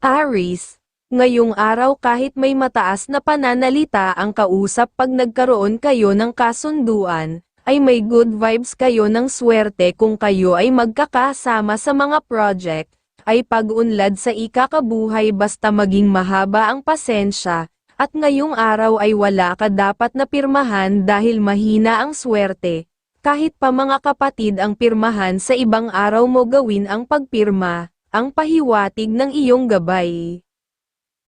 Aris, ngayong araw kahit may mataas na pananalita ang kausap pag nagkaroon kayo ng kasunduan, ay may good vibes kayo ng swerte kung kayo ay magkakasama sa mga project, ay pag-unlad sa ikakabuhay basta maging mahaba ang pasensya, at ngayong araw ay wala ka dapat na pirmahan dahil mahina ang swerte. Kahit pa mga kapatid ang pirmahan sa ibang araw mo gawin ang pagpirma, ang pahiwatig ng iyong gabay.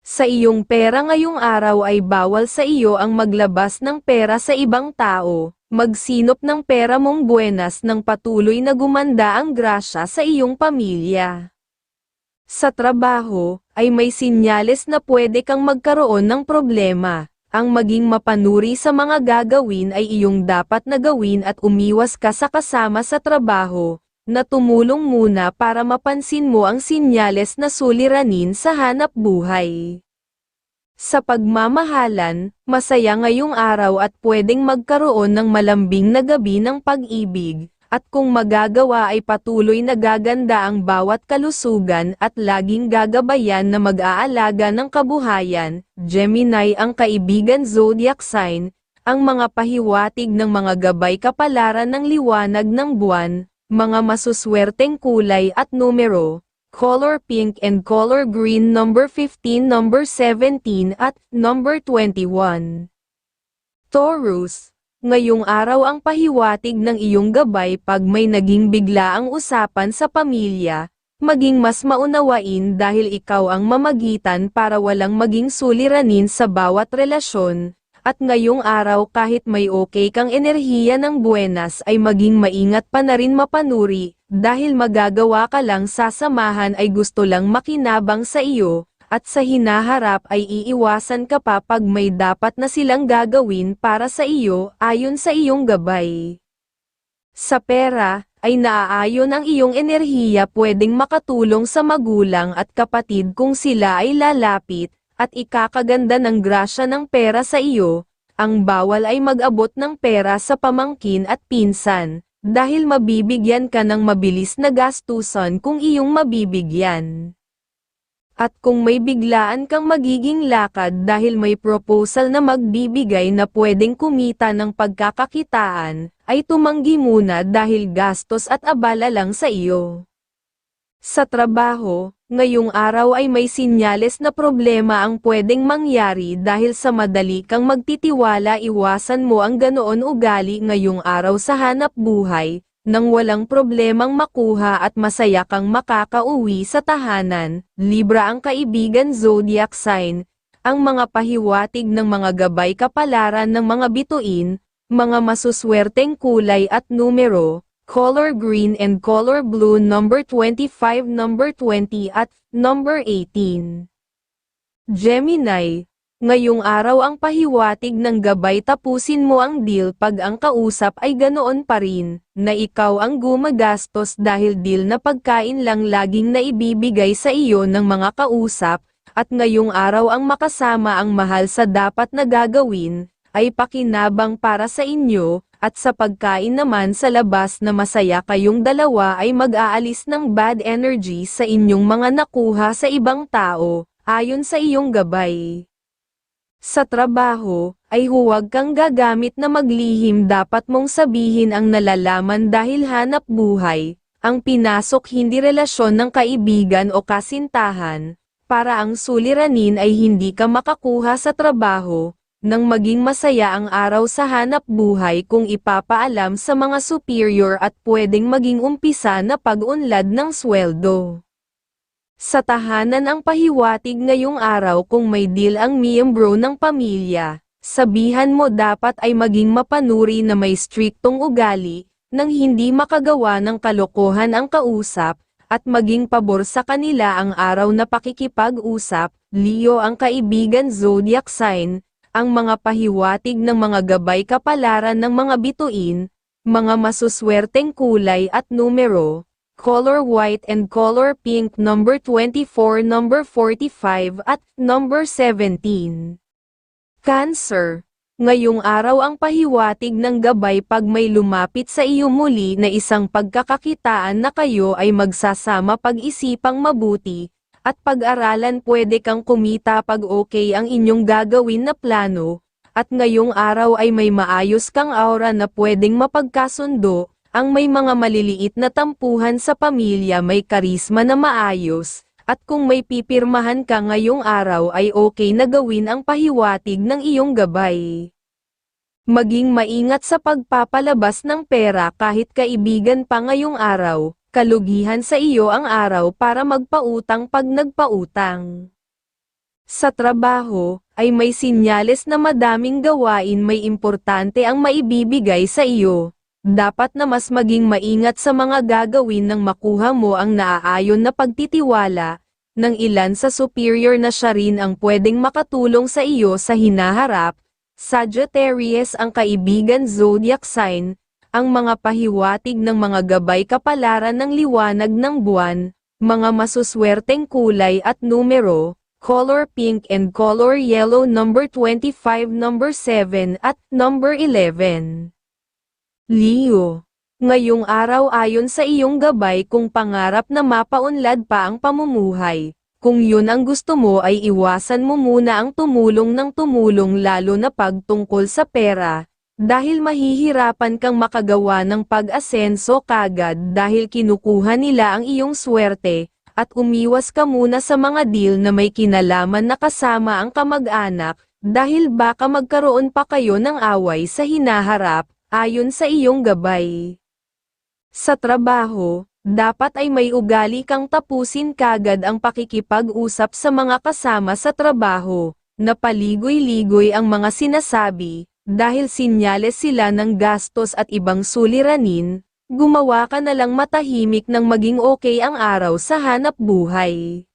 Sa iyong pera ngayong araw ay bawal sa iyo ang maglabas ng pera sa ibang tao, magsinop ng pera mong buenas ng patuloy na gumanda ang grasya sa iyong pamilya. Sa trabaho, ay may sinyales na pwede kang magkaroon ng problema. Ang maging mapanuri sa mga gagawin ay iyong dapat na gawin at umiwas ka sa kasama sa trabaho, na tumulong muna para mapansin mo ang sinyales na suliranin sa hanap buhay. Sa pagmamahalan, masaya ngayong araw at pwedeng magkaroon ng malambing na gabi ng pag-ibig, at kung magagawa ay patuloy na gaganda ang bawat kalusugan at laging gagabayan na mag-aalaga ng kabuhayan, Gemini ang kaibigan zodiac sign, ang mga pahiwatig ng mga gabay kapalaran ng liwanag ng buwan, mga masuswerteng kulay at numero, color pink and color green number 15 number 17 at number 21. Taurus, ngayong araw ang pahiwatig ng iyong gabay pag may naging bigla ang usapan sa pamilya, maging mas maunawain dahil ikaw ang mamagitan para walang maging suliranin sa bawat relasyon, at ngayong araw kahit may okay kang enerhiya ng buenas ay maging maingat pa na rin mapanuri, dahil magagawa ka lang sasamahan ay gusto lang makinabang sa iyo, at sa hinaharap ay iiwasan ka pa pag may dapat na silang gagawin para sa iyo ayon sa iyong gabay. Sa pera, ay naaayon ang iyong enerhiya pwedeng makatulong sa magulang at kapatid kung sila ay lalapit, at ikakaganda ng grasya ng pera sa iyo, ang bawal ay mag-abot ng pera sa pamangkin at pinsan, dahil mabibigyan ka ng mabilis na gastusan kung iyong mabibigyan. At kung may biglaan kang magiging lakad dahil may proposal na magbibigay na pwedeng kumita ng pagkakakitaan, ay tumanggi muna dahil gastos at abala lang sa iyo. Sa trabaho, ngayong araw ay may sinyales na problema ang pwedeng mangyari dahil sa madali kang magtitiwala iwasan mo ang ganoon ugali ngayong araw sa hanap buhay, nang walang problemang makuha at masaya kang makakauwi sa tahanan, Libra ang kaibigan zodiac sign, ang mga pahiwatig ng mga gabay kapalaran ng mga bituin, mga masuswerteng kulay at numero, color green and color blue number 25 number 20 at number 18. Gemini, Ngayong araw ang pahiwatig ng gabay tapusin mo ang deal pag ang kausap ay ganoon pa rin, na ikaw ang gumagastos dahil deal na pagkain lang laging naibibigay sa iyo ng mga kausap, at ngayong araw ang makasama ang mahal sa dapat na gagawin, ay pakinabang para sa inyo, at sa pagkain naman sa labas na masaya kayong dalawa ay mag-aalis ng bad energy sa inyong mga nakuha sa ibang tao, ayon sa iyong gabay. Sa trabaho, ay huwag kang gagamit na maglihim dapat mong sabihin ang nalalaman dahil hanap buhay, ang pinasok hindi relasyon ng kaibigan o kasintahan, para ang suliranin ay hindi ka makakuha sa trabaho, nang maging masaya ang araw sa hanap buhay kung ipapaalam sa mga superior at pwedeng maging umpisa na pag-unlad ng sweldo. Sa tahanan ang pahiwatig ngayong araw kung may deal ang miyembro ng pamilya, sabihan mo dapat ay maging mapanuri na may striktong ugali, nang hindi makagawa ng kalokohan ang kausap, at maging pabor sa kanila ang araw na pakikipag-usap, Leo ang kaibigan zodiac sign, ang mga pahiwatig ng mga gabay kapalaran ng mga bituin, mga masuswerteng kulay at numero, color white and color pink number 24 number 45 at number 17. Cancer. Ngayong araw ang pahiwatig ng gabay pag may lumapit sa iyo muli na isang pagkakakitaan na kayo ay magsasama pag-isipang mabuti, at pag-aralan pwede kang kumita pag okay ang inyong gagawin na plano, at ngayong araw ay may maayos kang aura na pwedeng mapagkasundo, ang may mga maliliit na tampuhan sa pamilya may karisma na maayos, at kung may pipirmahan ka ngayong araw ay okay na gawin ang pahiwatig ng iyong gabay. Maging maingat sa pagpapalabas ng pera kahit kaibigan pa ngayong araw, kalugihan sa iyo ang araw para magpautang pag nagpautang. Sa trabaho, ay may sinyales na madaming gawain may importante ang maibibigay sa iyo. Dapat na mas maging maingat sa mga gagawin nang makuha mo ang naaayon na pagtitiwala, ng ilan sa superior na siya rin ang pwedeng makatulong sa iyo sa hinaharap, Sagittarius ang kaibigan zodiac sign, ang mga pahiwatig ng mga gabay kapalaran ng liwanag ng buwan, mga masuswerteng kulay at numero, color pink and color yellow number 25 number 7 at number 11. Leo. Ngayong araw ayon sa iyong gabay kung pangarap na mapaunlad pa ang pamumuhay, kung yun ang gusto mo ay iwasan mo muna ang tumulong ng tumulong lalo na pagtungkol sa pera, dahil mahihirapan kang makagawa ng pag-asenso kagad dahil kinukuha nila ang iyong swerte, at umiwas ka muna sa mga deal na may kinalaman na kasama ang kamag-anak, dahil baka magkaroon pa kayo ng away sa hinaharap, ayon sa iyong gabay. Sa trabaho, dapat ay may ugali kang tapusin kagad ang pakikipag-usap sa mga kasama sa trabaho, na paligoy-ligoy ang mga sinasabi, dahil sinyales sila ng gastos at ibang suliranin, gumawa ka na lang matahimik nang maging okay ang araw sa hanap buhay.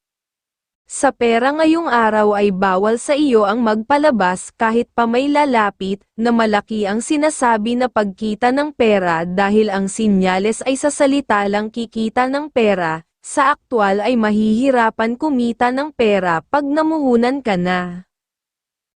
Sa pera ngayong araw ay bawal sa iyo ang magpalabas kahit pa may lalapit na malaki ang sinasabi na pagkita ng pera dahil ang sinyales ay sa salita lang kikita ng pera, sa aktwal ay mahihirapan kumita ng pera pag namuhunan ka na.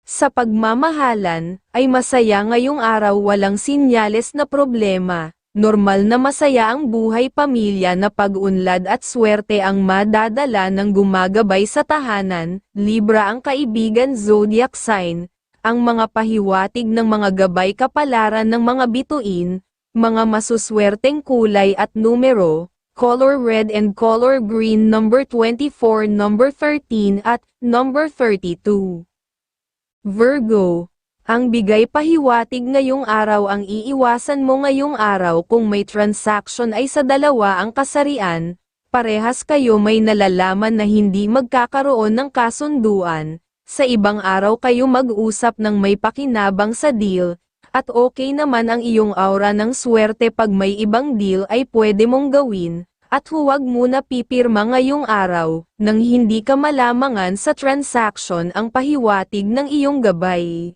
Sa pagmamahalan, ay masaya ngayong araw walang sinyales na problema, Normal na masaya ang buhay pamilya na pag-unlad at swerte ang madadala ng gumagabay sa tahanan, Libra ang kaibigan zodiac sign, ang mga pahiwatig ng mga gabay kapalaran ng mga bituin, mga masuswerteng kulay at numero, color red and color green number 24 number 13 at number 32. Virgo ang bigay pahiwatig ngayong araw ang iiwasan mo ngayong araw kung may transaction ay sa dalawa ang kasarian, parehas kayo may nalalaman na hindi magkakaroon ng kasunduan, sa ibang araw kayo mag-usap ng may pakinabang sa deal, at okay naman ang iyong aura ng swerte pag may ibang deal ay pwede mong gawin, at huwag muna pipirma ngayong araw, nang hindi ka malamangan sa transaction ang pahiwatig ng iyong gabay.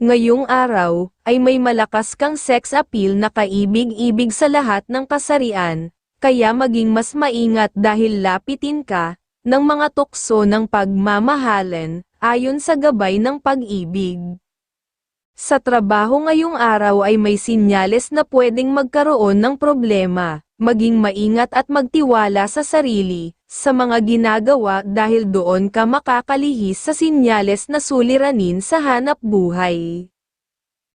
Ngayong araw, ay may malakas kang sex appeal na kaibig-ibig sa lahat ng kasarian, kaya maging mas maingat dahil lapitin ka, ng mga tukso ng pagmamahalan, ayon sa gabay ng pag-ibig. Sa trabaho ngayong araw ay may sinyales na pwedeng magkaroon ng problema, maging maingat at magtiwala sa sarili, sa mga ginagawa dahil doon ka makakalihis sa sinyales na suliranin sa hanap buhay.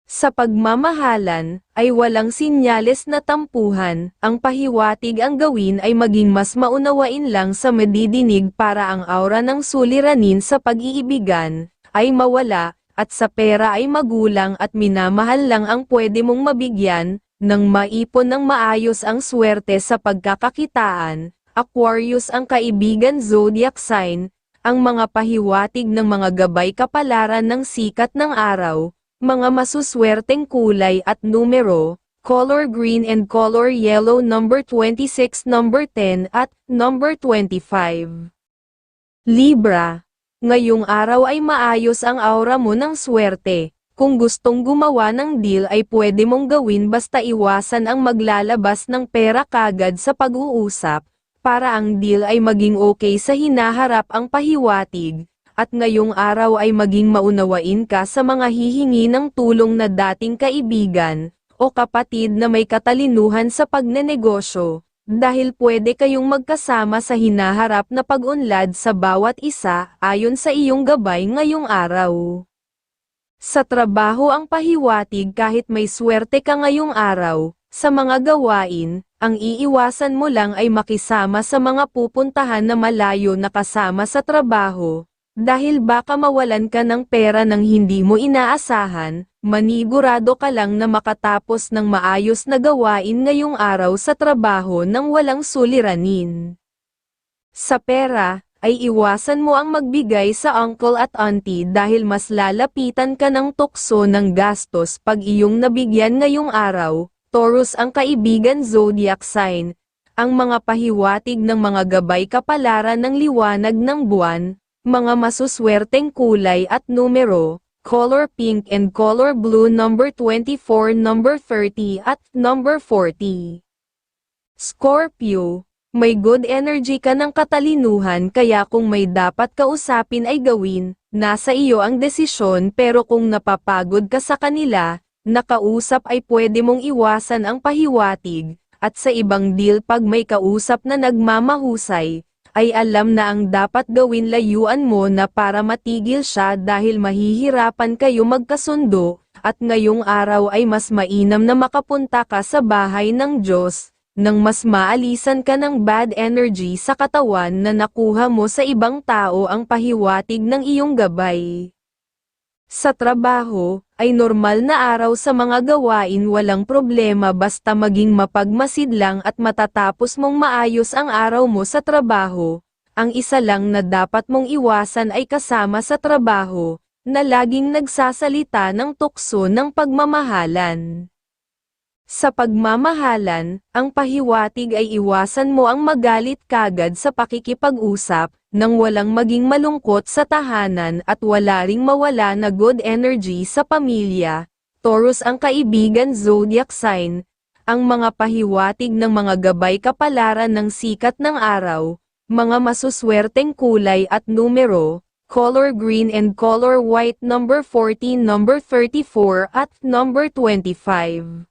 Sa pagmamahalan, ay walang sinyales na tampuhan, ang pahiwatig ang gawin ay maging mas maunawain lang sa madidinig para ang aura ng suliranin sa pag-iibigan, ay mawala, at sa pera ay magulang at minamahal lang ang pwede mong mabigyan, nang maipon ng maayos ang swerte sa pagkakakitaan, Aquarius ang kaibigan zodiac sign, ang mga pahiwatig ng mga gabay kapalaran ng sikat ng araw, mga masuswerteng kulay at numero, color green and color yellow number 26 number 10 at number 25. Libra. Ngayong araw ay maayos ang aura mo ng swerte. Kung gustong gumawa ng deal ay pwede mong gawin basta iwasan ang maglalabas ng pera kagad sa pag-uusap, para ang deal ay maging okay sa hinaharap ang pahiwatig, at ngayong araw ay maging maunawain ka sa mga hihingi ng tulong na dating kaibigan, o kapatid na may katalinuhan sa pagnenegosyo, dahil pwede kayong magkasama sa hinaharap na pag-unlad sa bawat isa ayon sa iyong gabay ngayong araw. Sa trabaho ang pahiwatig kahit may swerte ka ngayong araw, sa mga gawain, ang iiwasan mo lang ay makisama sa mga pupuntahan na malayo na kasama sa trabaho, dahil baka mawalan ka ng pera ng hindi mo inaasahan, manigurado ka lang na makatapos ng maayos na gawain ngayong araw sa trabaho nang walang suliranin. Sa pera, ay iwasan mo ang magbigay sa uncle at auntie dahil mas lalapitan ka ng tukso ng gastos pag iyong nabigyan ngayong araw, Taurus ang kaibigan zodiac sign, ang mga pahiwatig ng mga gabay kapalaran ng liwanag ng buwan, mga masuswerteng kulay at numero, color pink and color blue number 24, number 30 at number 40. Scorpio, may good energy ka ng katalinuhan kaya kung may dapat kausapin ay gawin, nasa iyo ang desisyon pero kung napapagod ka sa kanila, nakausap ay pwede mong iwasan ang pahiwatig, at sa ibang deal pag may kausap na nagmamahusay, ay alam na ang dapat gawin layuan mo na para matigil siya dahil mahihirapan kayo magkasundo, at ngayong araw ay mas mainam na makapunta ka sa bahay ng Diyos, nang mas maalisan ka ng bad energy sa katawan na nakuha mo sa ibang tao ang pahiwatig ng iyong gabay. Sa trabaho, ay normal na araw sa mga gawain walang problema basta maging mapagmasid lang at matatapos mong maayos ang araw mo sa trabaho. Ang isa lang na dapat mong iwasan ay kasama sa trabaho, na laging nagsasalita ng tukso ng pagmamahalan. Sa pagmamahalan, ang pahiwatig ay iwasan mo ang magalit kagad sa pakikipag-usap, nang walang maging malungkot sa tahanan at wala ring mawala na good energy sa pamilya. Taurus ang kaibigan zodiac sign, ang mga pahiwatig ng mga gabay kapalaran ng sikat ng araw, mga masuswerteng kulay at numero, color green and color white number 14 number 34 at number 25.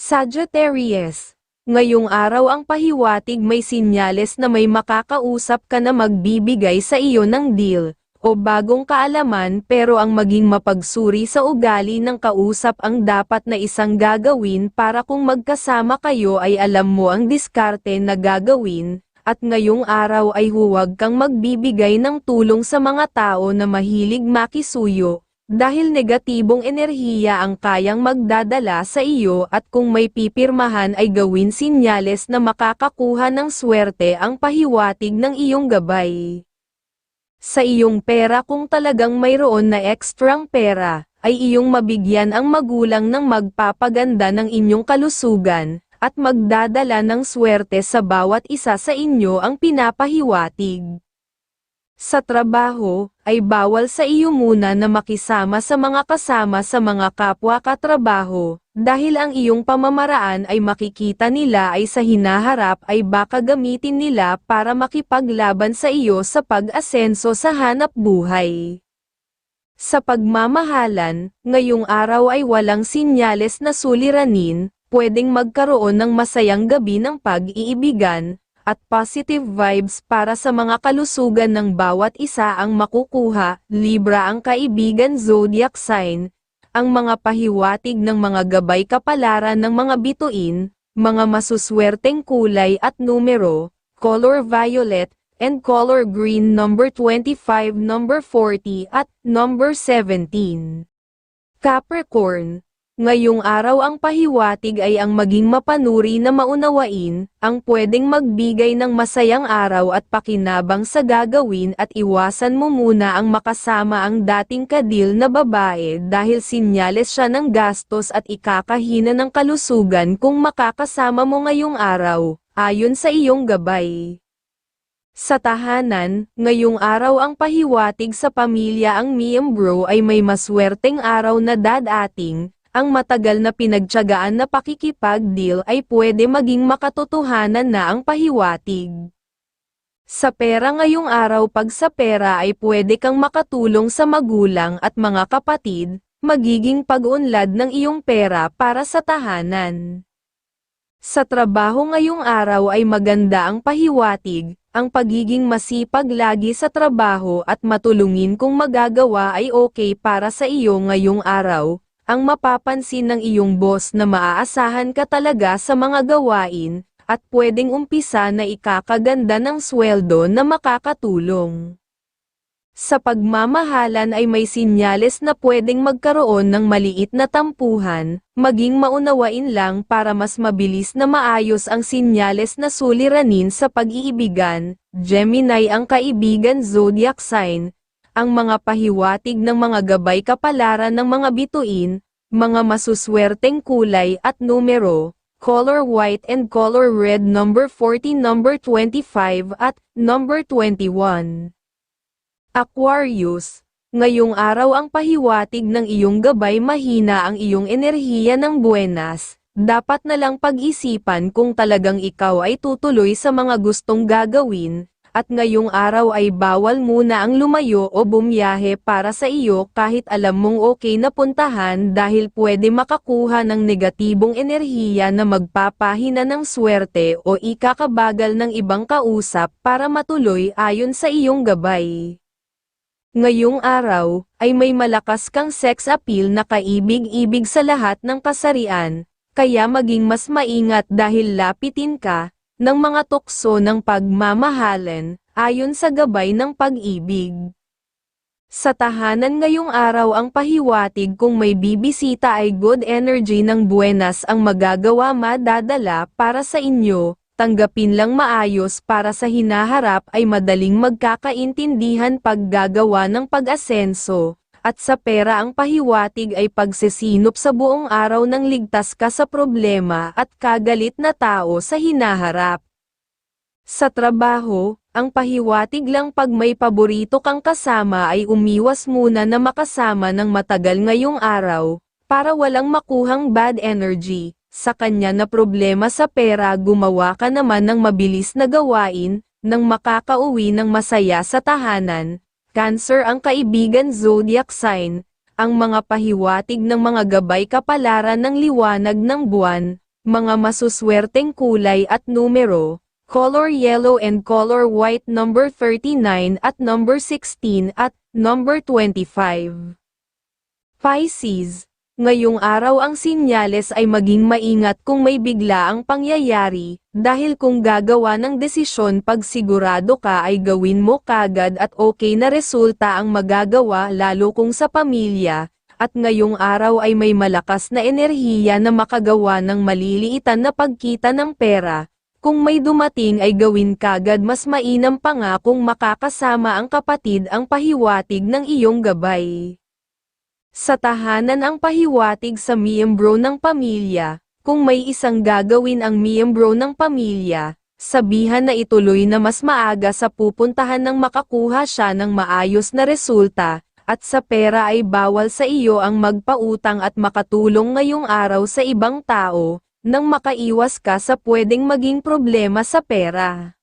Sagittarius. Ngayong araw ang pahiwatig may sinyales na may makakausap ka na magbibigay sa iyo ng deal, o bagong kaalaman pero ang maging mapagsuri sa ugali ng kausap ang dapat na isang gagawin para kung magkasama kayo ay alam mo ang diskarte na gagawin, at ngayong araw ay huwag kang magbibigay ng tulong sa mga tao na mahilig makisuyo, dahil negatibong enerhiya ang kayang magdadala sa iyo at kung may pipirmahan ay gawin sinyales na makakakuha ng swerte ang pahiwatig ng iyong gabay. Sa iyong pera kung talagang mayroon na ekstrang pera, ay iyong mabigyan ang magulang ng magpapaganda ng inyong kalusugan, at magdadala ng swerte sa bawat isa sa inyo ang pinapahiwatig. Sa trabaho, ay bawal sa iyo muna na makisama sa mga kasama sa mga kapwa katrabaho, dahil ang iyong pamamaraan ay makikita nila ay sa hinaharap ay baka gamitin nila para makipaglaban sa iyo sa pag-asenso sa hanap buhay. Sa pagmamahalan, ngayong araw ay walang sinyales na suliranin, pwedeng magkaroon ng masayang gabi ng pag-iibigan, at positive vibes para sa mga kalusugan ng bawat isa ang makukuha, Libra ang kaibigan zodiac sign, ang mga pahiwatig ng mga gabay kapalaran ng mga bituin, mga masuswerteng kulay at numero, color violet, and color green number 25, number 40 at number 17. Capricorn, Ngayong araw ang pahiwatig ay ang maging mapanuri na maunawain, ang pwedeng magbigay ng masayang araw at pakinabang sa gagawin at iwasan mo muna ang makasama ang dating kadil na babae dahil sinyales siya ng gastos at ikakahina ng kalusugan kung makakasama mo ngayong araw, ayon sa iyong gabay. Sa tahanan, ngayong araw ang pahiwatig sa pamilya ang miyembro ay may maswerteng araw na dadating, ang matagal na pinagtyagaan na pakikipag-deal ay pwede maging makatotohanan na ang pahiwatig. Sa pera ngayong araw pag sa pera ay pwede kang makatulong sa magulang at mga kapatid, magiging pag-unlad ng iyong pera para sa tahanan. Sa trabaho ngayong araw ay maganda ang pahiwatig, ang pagiging masipag lagi sa trabaho at matulungin kung magagawa ay okay para sa iyo ngayong araw, ang mapapansin ng iyong boss na maaasahan ka talaga sa mga gawain, at pwedeng umpisa na ikakaganda ng sweldo na makakatulong. Sa pagmamahalan ay may sinyales na pwedeng magkaroon ng maliit na tampuhan, maging maunawain lang para mas mabilis na maayos ang sinyales na suliranin sa pag-iibigan, Gemini ang kaibigan zodiac sign, ang mga pahiwatig ng mga gabay kapalaran ng mga bituin, mga masuswerteng kulay at numero, color white and color red number 40 number 25 at number 21. Aquarius, ngayong araw ang pahiwatig ng iyong gabay mahina ang iyong enerhiya ng buenas, dapat na lang pag-isipan kung talagang ikaw ay tutuloy sa mga gustong gagawin, at ngayong araw ay bawal muna ang lumayo o bumiyahe para sa iyo kahit alam mong okay na puntahan dahil pwede makakuha ng negatibong enerhiya na magpapahina ng swerte o ikakabagal ng ibang kausap para matuloy ayon sa iyong gabay. Ngayong araw, ay may malakas kang sex appeal na kaibig-ibig sa lahat ng kasarian, kaya maging mas maingat dahil lapitin ka, ng mga tukso ng pagmamahalan, ayon sa gabay ng pag-ibig. Sa tahanan ngayong araw ang pahiwatig kung may bibisita ay good energy ng buenas ang magagawa madadala para sa inyo, tanggapin lang maayos para sa hinaharap ay madaling magkakaintindihan paggagawa ng pag-asenso, at sa pera ang pahiwatig ay pagsesinop sa buong araw ng ligtas ka sa problema at kagalit na tao sa hinaharap. Sa trabaho, ang pahiwatig lang pag may paborito kang kasama ay umiwas muna na makasama ng matagal ngayong araw, para walang makuhang bad energy, sa kanya na problema sa pera gumawa ka naman ng mabilis na gawain, nang makakauwi ng masaya sa tahanan. Cancer ang kaibigan zodiac sign, ang mga pahiwatig ng mga gabay kapalaran ng liwanag ng buwan, mga masuswerteng kulay at numero, color yellow and color white number 39 at number 16 at number 25. Pisces Ngayong araw ang sinyales ay maging maingat kung may bigla ang pangyayari, dahil kung gagawa ng desisyon pag sigurado ka ay gawin mo kagad at okay na resulta ang magagawa lalo kung sa pamilya, at ngayong araw ay may malakas na enerhiya na makagawa ng maliliitan na pagkita ng pera. Kung may dumating ay gawin kagad mas mainam pa nga kung makakasama ang kapatid ang pahiwatig ng iyong gabay. Sa tahanan ang pahiwatig sa miyembro ng pamilya, kung may isang gagawin ang miyembro ng pamilya, sabihan na ituloy na mas maaga sa pupuntahan ng makakuha siya ng maayos na resulta, at sa pera ay bawal sa iyo ang magpautang at makatulong ngayong araw sa ibang tao, nang makaiwas ka sa pwedeng maging problema sa pera.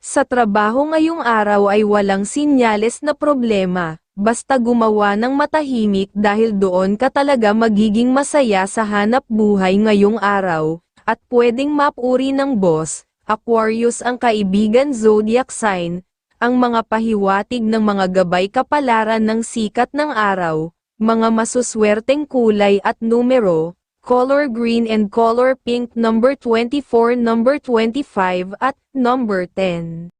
Sa trabaho ngayong araw ay walang sinyales na problema, basta gumawa ng matahimik dahil doon ka talaga magiging masaya sa hanap buhay ngayong araw, at pwedeng mapuri ng boss, Aquarius ang kaibigan zodiac sign, ang mga pahiwatig ng mga gabay kapalaran ng sikat ng araw, mga masuswerteng kulay at numero, color green and color pink number 24 number 25 at number 10.